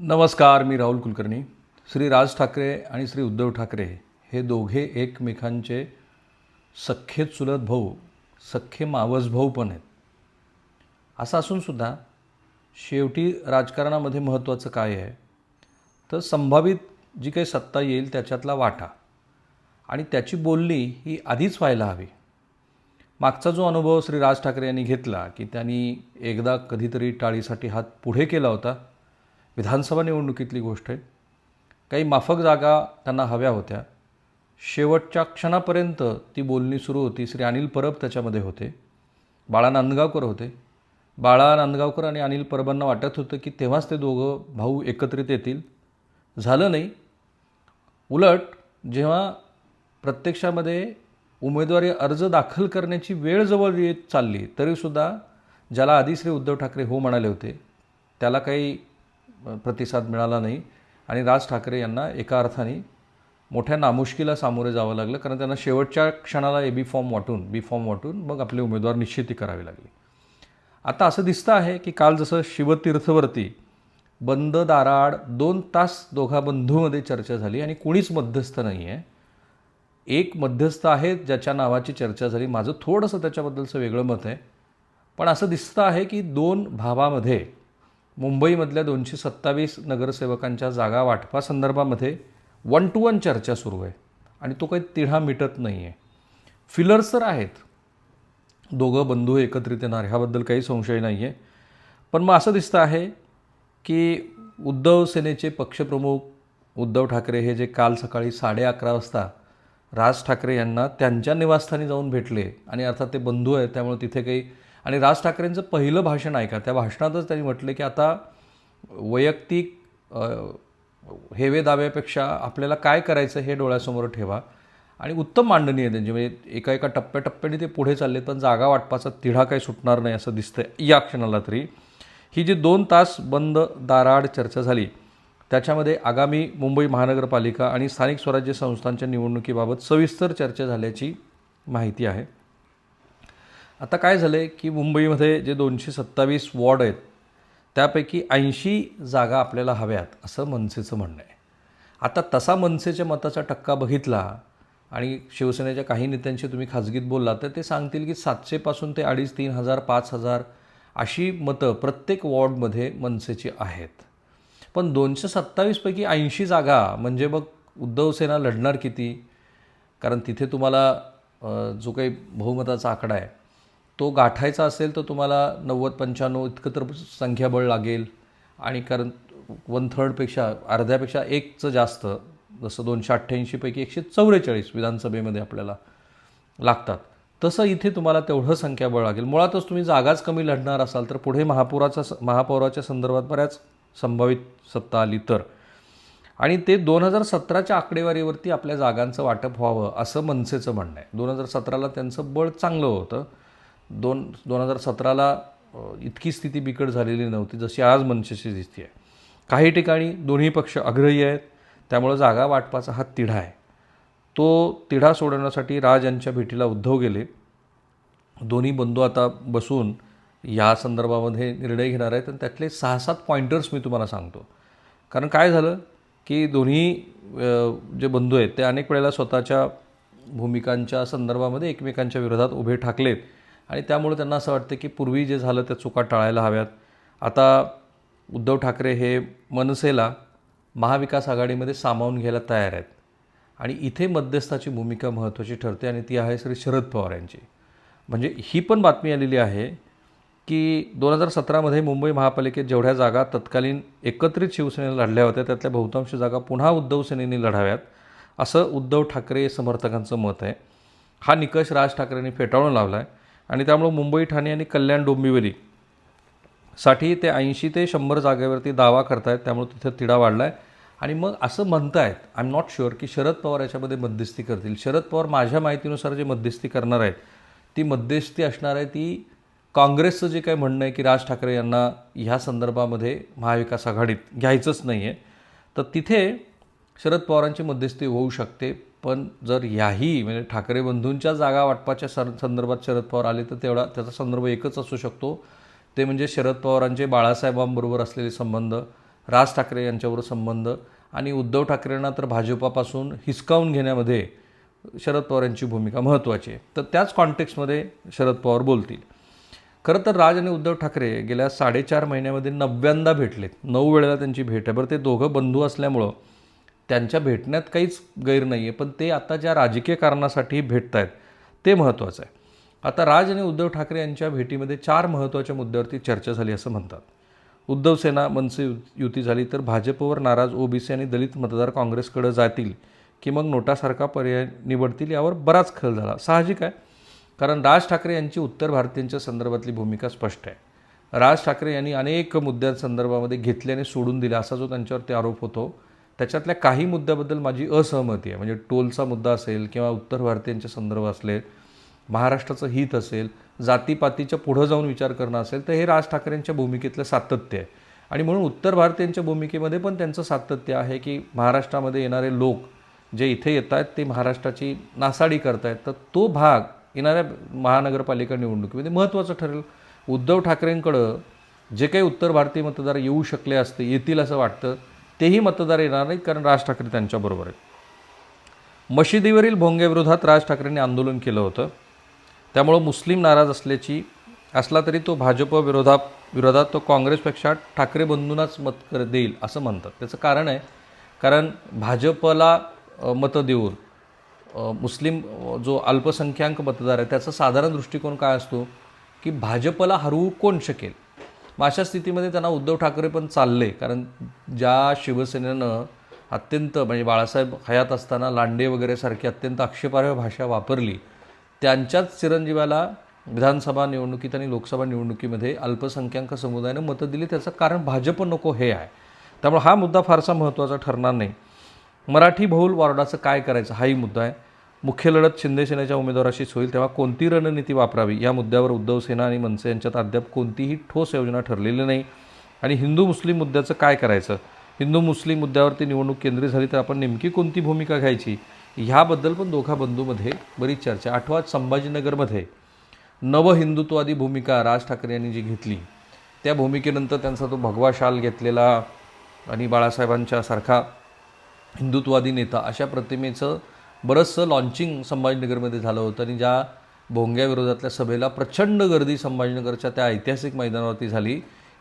नमस्कार मी राहुल कुलकर्णी. श्री राज ठाकरे आणि श्री उद्धव ठाकरे हे दोघे एकमेकांचे सख्खे चुलत भाऊ सख्खे मावस भाऊ पण आहेत. असं असूनसुद्धा शेवटी राजकारणामध्ये महत्त्वाचं काय आहे? तर संभावित जी काही सत्ता येईल त्याच्यातला वाटा. आणि त्याची बोलणी ही आधीच व्हायला हवी. मागचा जो अनुभव श्री राज ठाकरे यांनी घेतला की त्यांनी एकदा कधीतरी टाळीसाठी हात पुढे केला होता विधानसभा निवडणुकीतली गोष्ट आहे. काही माफक जागा त्यांना हव्या होत्या. शेवटच्या क्षणापर्यंत ती बोलणी सुरू होती. श्री अनिल परब त्याच्यामध्ये होते. बाळा नांदगावकर होते. बाळा नांदगावकर आणि अनिल परबांना वाटत होतं की तेव्हाच ते दोघं भाऊ एकत्रित येतील. झालं नाही. उलट जेव्हा प्रत्यक्षामध्ये उमेदवारी अर्ज दाखल करण्याची वेळ जवळ येत चालली तरीसुद्धा ज्याला आधी श्री उद्धव ठाकरे हो म्हणाले होते त्याला काही प्रतिसाद मिळाला नाही. आणि राज ठाकरे यांना एका अर्थाने मोठ्या नामुष्कीला सामोरे जावं लागलं कारण त्यांना शेवटच्या क्षणाला ए बी फॉर्म वाटून बी फॉर्म वाटून मग आपले उमेदवार निश्चिती करावी लागली. आता असं दिसतं आहे की काल जसं शिवतीर्थवरती बंद दाराआड दोन तास दोघा बंधूमध्ये चर्चा झाली आणि कुणीच मध्यस्थ नाही आहे एक मध्यस्थ आहे ज्याच्या नावाची चर्चा झाली. माझं थोडंसं त्याच्याबद्दलचं वेगळं मत आहे. पण असं दिसतं आहे की दोन भावामध्ये मुंबईमधल्या दोनशे सत्तावीस नगरसेवकांच्या जागा वाटपासंदर्भामध्ये वन टू वन चर्चा सुरू आहे आणि तो काही तिढा मिटत नाही आहे. फिलर्स तर आहेत. दोघं बंधू एकत्रित येणार ह्याबद्दल काही संशय नाही आहे. पण मग असं दिसतं आहे की उद्धव सेनेचे पक्षप्रमुख उद्धव ठाकरे हे जे काल सकाळी साडे अकरा वाजता राज ठाकरे यांना त्यांच्या निवासस्थानी जाऊन भेटले आणि अर्थात ते बंधू आहेत त्यामुळे तिथे काही आणि राज ठाकरेंचं पहिलं भाषण ऐका. त्या भाषणातच त्यांनी म्हटलं की आता वैयक्तिक हेवे दाव्यापेक्षा आपल्याला काय करायचं हे डोळ्यासमोर ठेवा. आणि उत्तम मांडणी आहे त्यांची. म्हणजे एका एका टप्प्याटप्प्याने ते पुढे चालले पण जागा वाटपाचा तिढा काही सुटणार नाही असं दिसतं या क्षणाला तरी. ही जी दोन तास बंद दाराआड चर्चा झाली त्याच्यामध्ये आगामी मुंबई महानगरपालिका आणि स्थानिक स्वराज्य संस्थांच्या निवडणुकीबाबत सविस्तर चर्चा झाल्याची माहिती आहे. आता काय झालं आहे की मुंबईमध्ये जे दोनशे सत्तावीस वॉर्ड आहेत त्यापैकी ऐंशी जागा आपल्याला हव्यात असं मनसेचं म्हणणं आहे. आता तसा मनसेच्या मताचा टक्का बघितला आणि शिवसेनेच्या काही नेत्यांशी तुम्ही खाजगीत बोलला तर ते सांगतील की सातशेपासून ते अडीच तीन हजार पाच हजार अशी मतं प्रत्येक वॉर्डमध्ये मनसेची आहेत. पण दोनशे सत्तावीसपैकी ऐंशी जागा म्हणजे मग उद्धव सेना लढणार किती? कारण तिथे तुम्हाला जो काही बहुमताचा आकडा आहे तो गाठायचा असेल तर तुम्हाला नव्वद पंच्याण्णव इतकं तर संख्याबळ लागेल. आणि कारण वन थर्डपेक्षा अर्ध्यापेक्षा एकचं जास्त जसं दोनशे अठ्ठ्याऐंशीपैकी एकशे चौवेचाळीस विधानसभेमध्ये आपल्याला लागतात. तसं इथे तुम्हाला तेवढं संख्याबळ लागेल. मुळातच तुम्ही जागाच कमी लढणार असाल तर पुढे महापुराचा स- महापौराच्या संदर्भात बऱ्याच संभावित सत्ता आली तर. आणि ते दोन हजार सतराच्या आकडेवारीवरती आपल्या जागांचं वाटप व्हावं असं मनसेचं म्हणणं आहे. दोन हजार सतराला त्यांचं बळ चांगलं होतं. दोन दोन हजार सतराला इतकी स्थिती बिकट झालेली नव्हती जशी आज मनसेची दिसते आहे काही ठिकाणी दोन्ही पक्ष आग्रही आहेत त्यामुळं जागा वाटपाचा हा तिढा आहे. तो तिढा सोडवण्यासाठी राज यांच्या भेटीला उद्धव गेले. दोन्ही बंधू आता बसून या संदर्भामध्ये निर्णय घेणार आहेत आणि त्यातले सहा सात पॉईंटर्स मी तुम्हाला सांगतो. कारण काय झालं की दोन्ही जे बंधू आहेत ते अनेक वेळेला स्वतःच्या भूमिकांच्या संदर्भामध्ये एकमेकांच्या विरोधात उभे ठाकलेत. आणि त्यामुळे त्यांना असं वाटतं की पूर्वी जे झालं त्या चुका टाळायला हव्यात. आता उद्धव ठाकरे हे मनसेला महाविकास आघाडीमध्ये सामावून घ्यायला तयार आहेत. आणि इथे मध्यस्थाची भूमिका महत्त्वाची ठरते आणि ती आहे श्री शरद पवार यांची. म्हणजे ही पण बातमी आलेली आहे की दोन हजार सतरामध्ये मुंबई महापालिकेत जेवढ्या जागा तत्कालीन एकत्रित शिवसेनेने लढल्या होत्या त्यातल्या बहुतांश जागा पुन्हा उद्धव सेनेने लढाव्यात असं उद्धव ठाकरे समर्थकांचं मत आहे. हा निकष राज ठाकरेंनी फेटाळून लावला आहे आणि त्यामुळं मुंबई ठाणे आणि कल्याण डोंबिवली साठी ते ऐंशी ते शंभर जागेवरती दावा करतायत. त्यामुळे तिथं तिढा वाढला आहे आणि मग असं म्हणतायत आय एम नॉट शुअर की शरद पवार याच्यामध्ये मध्यस्थी करतील. शरद पवार माझ्या माहितीनुसार जे मध्यस्थी करणार आहेत ती मध्यस्थी असणार आहे ती काँग्रेसचं जे काही म्हणणं आहे की राज ठाकरे यांना ह्या संदर्भामध्ये महाविकास आघाडीत घ्यायचंच नाही आहे तर तिथे शरद पवारांची मध्यस्थी होऊ शकते. पण जर ह्याही म्हणजे ठाकरे बंधूंच्या जागा वाटपाच्या सर संदर्भात शरद पवार आले तर तेवढा त्याचा संदर्भ एकच असू शकतो. ते म्हणजे शरद पवारांचे बाळासाहेबांबरोबर असलेले संबंध राज ठाकरे यांच्याबरोबर संबंध आणि उद्धव ठाकरेंना तर भाजपापासून हिसकावून घेण्यामध्ये शरद पवार यांची भूमिका महत्त्वाची आहे. तर त्याच कॉन्टेक्स्टमध्ये शरद पवार बोलतील. खरं तर राज आणि उद्धव ठाकरे गेल्या साडेचार महिन्यामध्ये नव्यांदा भेटलेत. नऊ वेळेला त्यांची भेट आहे. बरं ते दोघं बंधू असल्यामुळं त्यांच्या भेटण्यात काहीच गैर नाही आहे पण ते आता ज्या राजकीय कारणासाठी भेटत आहेत ते महत्त्वाचं आहे. आता राज आणि उद्धव ठाकरे यांच्या भेटीमध्ये चार महत्त्वाच्या मुद्द्यावरती चर्चा झाली असं म्हणतात. उद्धव सेना मनसे यु- युती झाली तर भाजपवर नाराज ओबीसी आणि दलित मतदार काँग्रेसकडे जातील की मग नोटासारखा पर्याय निवडतील यावर बराच खल झाला. साहजिक आहे. कारण राज ठाकरे यांची उत्तर भारतीयांच्या संदर्भातली भूमिका स्पष्ट आहे. राज ठाकरे यांनी अनेक मुद्द्यांसंदर्भामध्ये घेतल्याने सोडून दिला असा जो त्यांच्यावरती आरोप होतो त्याच्यातल्या काही मुद्द्याबद्दल माझी असहमती आहे. म्हणजे टोलचा मुद्दा असेल किंवा उत्तर भारतीयांचे संदर्भ असले महाराष्ट्राचं हित असेल जातीपातीच्या पुढं जाऊन विचार करणं असेल तर हे राज ठाकरेंच्या भूमिकेतलं सातत्य आहे. आणि म्हणून उत्तर भारतीयांच्या भूमिकेमध्ये पण त्यांचं सातत्य आहे की महाराष्ट्रामध्ये येणारे लोक जे इथे येत आहेत ते महाराष्ट्राची नासाडी करतायत. तर तो भाग येणाऱ्या महानगरपालिका निवडणुकीमध्ये महत्त्वाचं ठरेल. उद्धव ठाकरेंकडं जे काही उत्तर भारतीय मतदार येऊ शकले असते येतील असं वाटतं. तेही मतदार येणार नाहीत कारण राज ठाकरे त्यांच्याबरोबर आहेत. मशिदीवरील भोंगेविरोधात राज ठाकरेंनी आंदोलन केलं होतं. त्यामुळं मुस्लिम नाराज असल्याची असला तरी तो भाजप विरोधा विरोधात तो काँग्रेसपेक्षा ठाकरे बंधूंनाच मत कर देईल असं म्हणतात. त्याचं कारण आहे कारण भाजपला मतं देऊन मुस्लिम जो अल्पसंख्याक मतदार आहे त्याचा साधारण दृष्टिकोन काय असतो की भाजपला हरवू कोण शकेल? मग अशा स्थितीमध्ये त्यांना उद्धव ठाकरे पण चालले कारण ज्या शिवसेनेनं अत्यंत म्हणजे बाळासाहेब हयात असताना लांडे वगैरे सारखी अत्यंत आक्षेपार्ह भाषा वापरली त्यांच्याच चिरंजीवाला विधानसभा निवडणुकीत आणि लोकसभा निवडणुकीमध्ये अल्पसंख्याक समुदायानं मतं दिली. त्याचं कारण भाजप नको हे आहे. त्यामुळे हा मुद्दा फारसा महत्त्वाचा ठरणार नाही. मराठी बहुल वॉर्डाचं काय करायचं हाही मुद्दा आहे. मुख्य लढत शिंदे सेनेच्या उमेदवाराशीच होईल तेव्हा कोणती रणनीती वापरावी? या मुद्द्यावर उद्धव सेना आणि मनसे यांच्यात अद्याप कोणतीही ठोस योजना ठरलेली नाही. आणि हिंदू मुस्लिम मुद्द्याचं काय करायचं? हिंदू मुस्लिम मुद्द्यावरती निवडणूक केंद्रित झाली तर आपण नेमकी कोणती भूमिका घ्यायची? ह्याबद्दल पण दोघा बंधूमध्ये बरीच चर्चा. आठवा संभाजीनगरमध्ये नवहिंदुत्वादी भूमिका राज ठाकरे यांनी जी घेतली त्या भूमिकेनंतर त्यांचा तो भगवा शाल घेतलेला आणि बाळासाहेबांच्या सारखा हिंदुत्वादी नेता अशा प्रतिमेचं बरंचसं लॉन्चिंग संभाजीनगरमध्ये झालं होतं आणि ज्या भोंग्याविरोधातल्या सभेला प्रचंड गर्दी संभाजीनगरच्या त्या ऐतिहासिक मैदानावरती झाली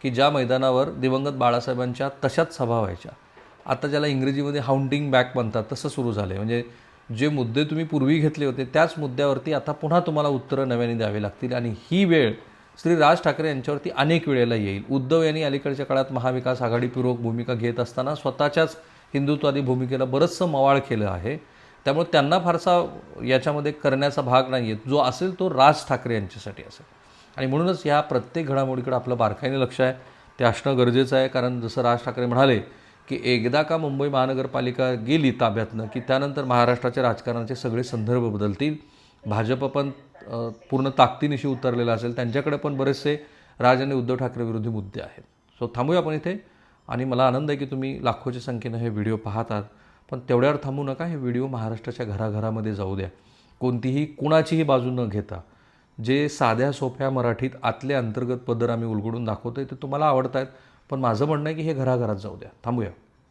की ज्या मैदानावर दिवंगत बाळासाहेबांच्या तशाच सभा व्हायच्या. आता ज्याला इंग्रजीमध्ये हाऊंटिंग बॅक म्हणतात तसं सुरू झालं आहे म्हणजे जे मुद्दे तुम्ही पूर्वी घेतले होते त्याच मुद्द्यावरती आता पुन्हा तुम्हाला उत्तरं नव्याने द्यावी लागतील. आणि ही वेळ श्री राज ठाकरे यांच्यावरती अनेक वेळेला येईल. उद्धव यांनी अलीकडच्या काळात महाविकास आघाडीपूर्वक भूमिका घेत असताना स्वतःच्याच हिंदुत्वादी भूमिकेला बरंचसं मवाळ केलं आहे. त्यामुळे त्यांना फारसा याच्यामध्ये करण्याचा भाग नाही आहे जो असेल तो राज ठाकरे यांच्यासाठी असेल. आणि म्हणूनच ह्या प्रत्येक घडामोडीकडे आपलं बारकाईने लक्ष आहे. ते असणं गरजेचं आहे. कारण जसं राज ठाकरे म्हणाले की एकदा का मुंबई महानगरपालिका गेली ताब्यातनं की त्यानंतर महाराष्ट्राच्या राजकारणाचे सगळे संदर्भ बदलतील. भाजप पण पूर्ण ताकदीनिशी उतरलेला असेल. त्यांच्याकडे पण बरेचसे राज आणि उद्धव ठाकरे विरोधी मुद्दे आहेत. सो थांबूया आपण इथे. आणि मला आनंद आहे की तुम्ही लाखोच्या संख्येनं हे व्हिडिओ पाहतात. पण तेवढ्यावर थांबू नका हे व्हिडिओ महाराष्ट्राच्या घराघरामध्ये जाऊ द्या. कोणतीही कुणाचीही बाजू न घेता जे साध्या सोप्या मराठीत आतले अंतर्गत पदर आम्ही उलगडून दाखवतो आहे ते तुम्हाला आवडत आहेत पण माझं म्हणणं आहे की हे घराघरात जाऊ द्या. थांबूया.